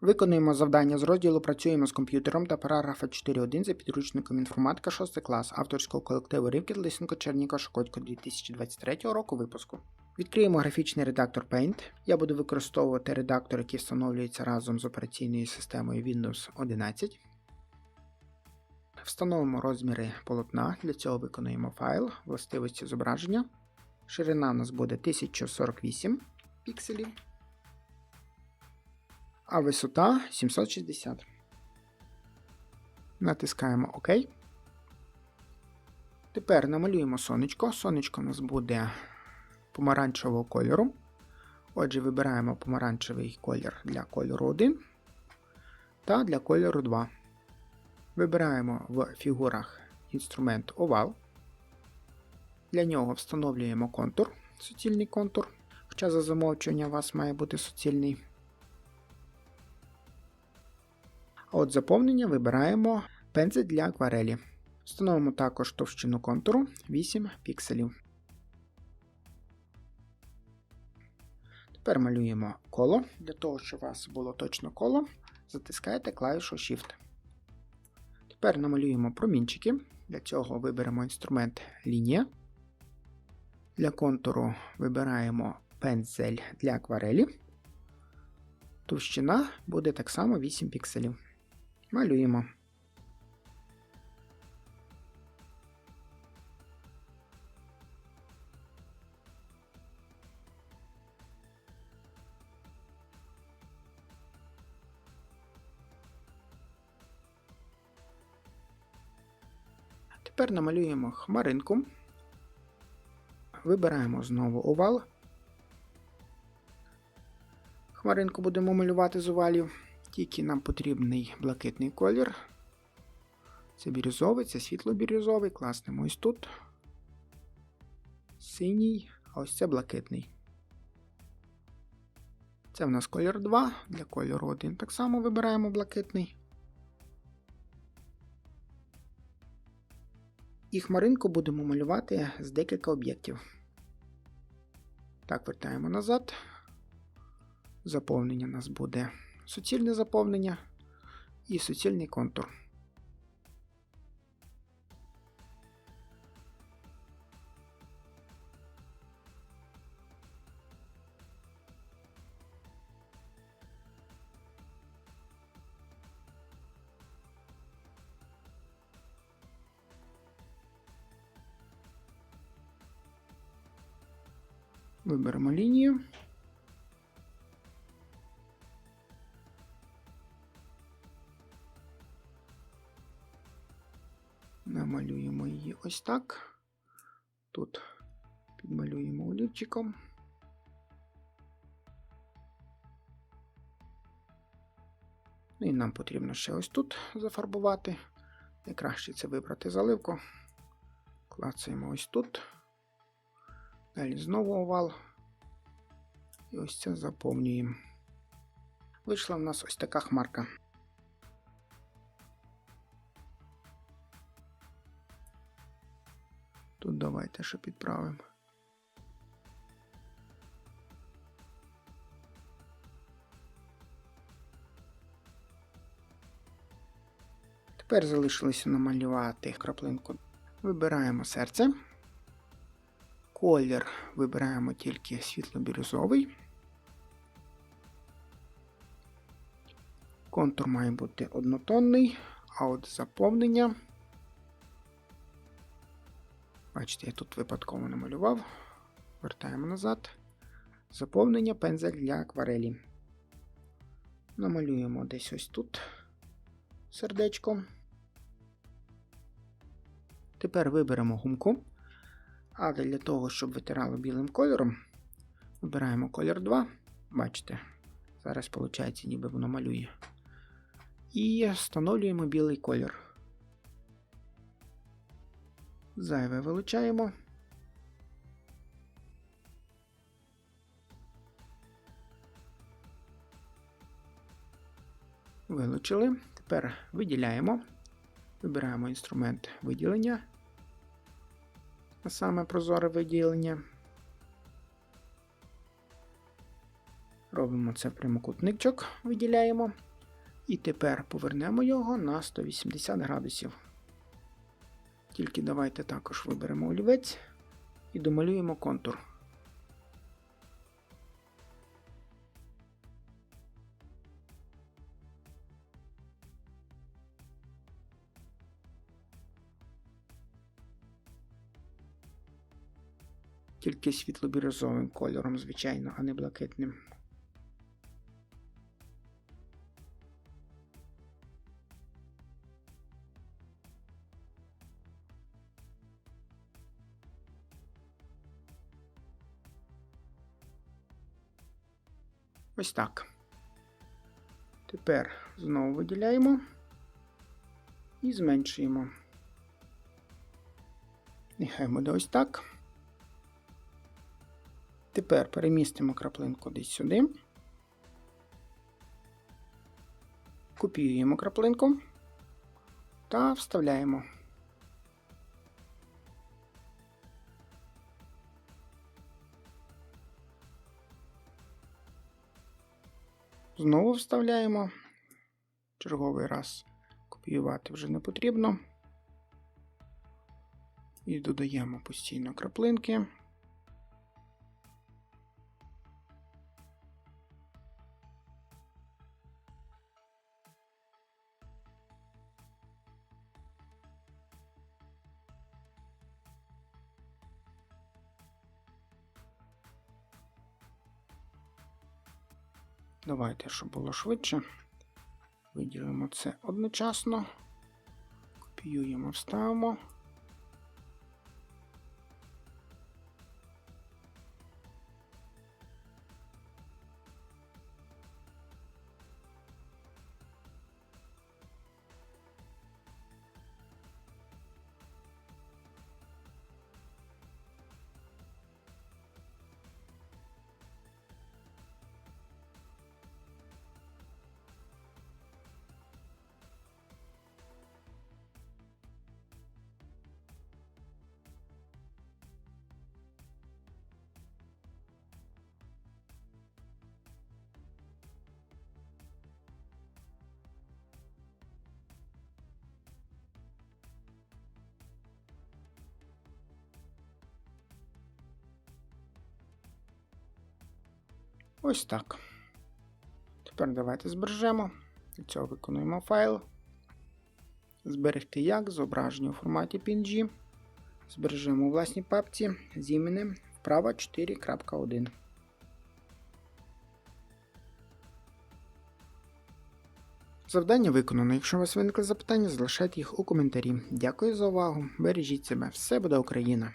Виконуємо завдання з розділу Працюємо з комп'ютером та параграфа 4.1 за підручником інформатика 6 клас авторського колективу Рівкіт Лисенко Черніка Шокотько 2023 року випуску. Відкриємо графічний редактор Paint. Я буду використовувати редактор, який встановлюється разом з операційною системою Windows 11. Встановимо розміри полотна. Для цього виконуємо файл, властивості зображення. Ширина у нас буде 1048 пікселів а висота 760. Натискаємо ОК. Тепер намалюємо сонечко. Сонечко у нас буде помаранчевого кольору. Отже, вибираємо помаранчевий колір для кольору 1 та для кольору 2. Вибираємо в фігурах інструмент овал. Для нього встановлюємо контур, суцільний контур, хоча за замовчування у вас має бути суцільний. А от заповнення вибираємо пензель для акварелі. Встановимо також товщину контуру 8 пікселів. Тепер малюємо коло. Для того, щоб у вас було точно коло, затискаєте клавішу Shift. Тепер намалюємо промінчики. Для цього виберемо інструмент лінія. Для контуру вибираємо пензель для акварелі. Товщина буде так само 8 пікселів. Малюємо. Тепер намалюємо хмаринку. Вибираємо знову овал. Хмаринку будемо малювати з овалів. Тільки нам потрібний блакитний колір. Це бірюзовий, це світло-бірюзовий, класнемо ось тут. Синій, а ось це блакитний. Це в нас колір 2, для кольору 1 так само вибираємо блакитний. І хмаринку будемо малювати з декілька об'єктів. Так, вертаємо назад. Заповнення у нас буде суцільне заповнення і суцільний контур. Виберемо лінію. Намалюємо її ось так. Тут підмалюємо олівчиком. Ну і нам потрібно ще ось тут зафарбувати. Найкраще це вибрати заливку. Клацаємо ось тут. Далі знову овал. І ось це заповнюємо. Вийшла в нас ось така хмарка. Тут давайте ще підправимо. Тепер залишилося намалювати краплинку. Вибираємо серце. Колір вибираємо тільки світло-бірюзовий. Контур має бути однотонний, а от заповнення. Бачите, я тут випадково намалював. Вертаємо назад. Заповнення пензель для акварелі. Намалюємо десь ось тут сердечко. Тепер виберемо гумку. Але для того, щоб витирало білим кольором, вибираємо колір 2. Бачите, зараз, виходить, ніби воно малює. І встановлюємо білий колір. Зайве вилучаємо. Вилучили. Тепер виділяємо. Вибираємо інструмент виділення. А саме прозоре виділення. Робимо це прямокутничок, виділяємо. І тепер повернемо його на 180 градусів. Тільки давайте також виберемо олівець і домалюємо контур. Тільки світло-бірюзовим кольором, звичайно, а не блакитним. Ось так. Тепер знову виділяємо і зменшуємо. Нехай буде ось так. Тепер перемістимо краплинку десь сюди. Копіюємо краплинку та вставляємо. Знову вставляємо. Черговий раз копіювати вже не потрібно. І додаємо постійно краплинки. Давайте, щоб було швидше. Виділимо це одночасно. Копіюємо, вставимо. Ось так. Тепер давайте збережемо. Для цього виконуємо файл. Зберегти як зображення у форматі PNG. Збережемо у власній папці з іменем вправа 4.1. Завдання виконано. Якщо у вас виникли запитання, залишайте їх у коментарі. Дякую за увагу. Бережіть себе. Все буде Україна!